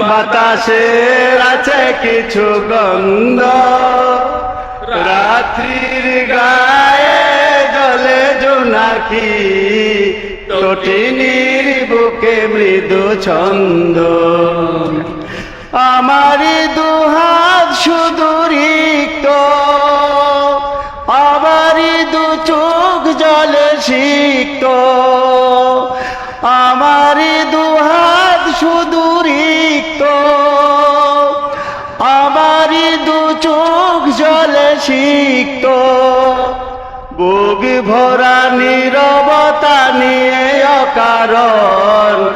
বাতাসের আছে কিছু গন্ধ। রাত্রির গায়ে জলে জোনাকি তটিনীর বুকে মৃদু ছন্দ। আমারই দুহাত সুদূরিত আমারই দু চোখ জলে সিক্ত। আমারই দুহাত সিক্ত বুক ভরা নীরবতা নিয়ে অকারণ।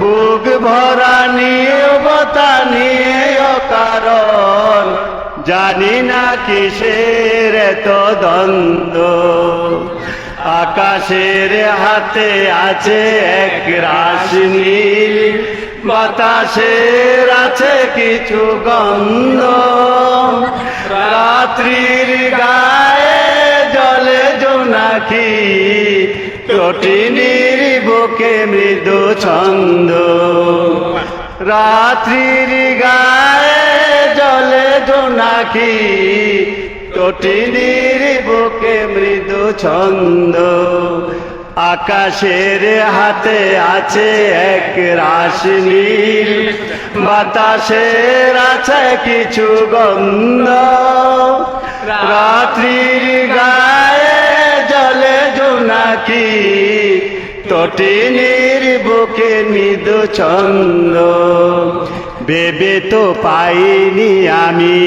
বুক ভরা নীরবতা নিয়ে অকারণ। জানি না কিসের এত দ্বন্দ্ব। আকাশের হাতে আছে এক রাশি নীল। বাতাসের আছে কিছু গন্ধ। রাত্রির জোনাকি কঠিনীর বুকে মৃদু ছন্দ। রাত্রির গায়ে জলে জোনাকি কঠিনীর বুকে মৃদু ছন্দ। আকাশের হাতে আছে এক রাশি নীল, বাতাসের আছে কিছু গন্ধ। তটিনীর বুকে মৃদু ছন্দ। বেবে তো পাইনি আমি,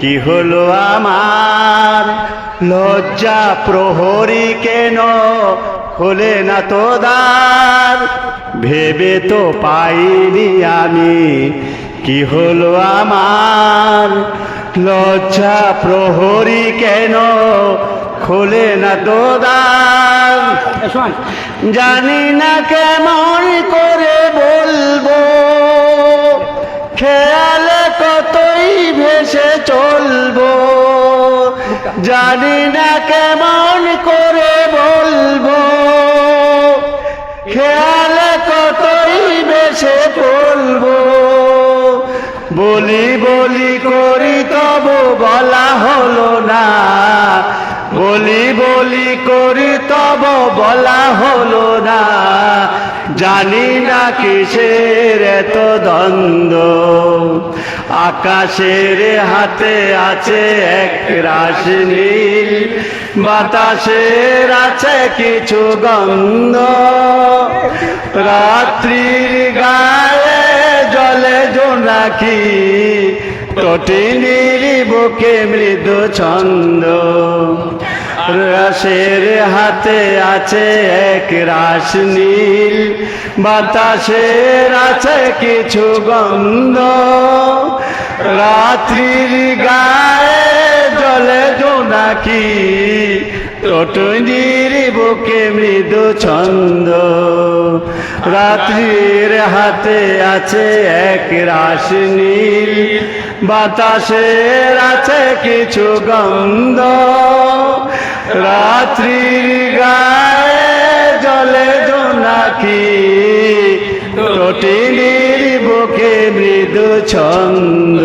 কি হলো আমার? লজ্জা প্রহরী কেন খোলে না তো দ্বার ভেবে তো পাইনি আমি, কি হলো আমার? লজ্জা প্রহরী কেন খোলে না তো জানি না কেমন করে বলব। খেয়ালে কতই ভেসে চলবো। জানি না কেমন করে বলব। খেয়ালে কতই ভেসে চলবো। বলি বলি করি তবু বলা হলো না। বলি বলি করি তব বলা হলো না। জানি না কিসের এত দ্বন্দ্ব। আকাশের হাতে আছে এক রাশি নীল, বাতাসের আছে কিছু গন্ধ। রাত্রির গায়ে জলে জোনাকি তটিনীর বুকে মৃদু ছন্দ। রসের হাতে আছে এক রাস নীল। বাতাসের আছে কিছু গন্ধ। রাত্রির গায়ে জলে জোনাকি টটনির বুকে মৃদু ছন্দ। রাত্রির হাতে আছে এক রাস নীল। বাতাসের আছে কিছু গন্ধ। রাত্রির গায়ে জলে জোনাকি টটিনির বুকে মৃদু ছন্দ।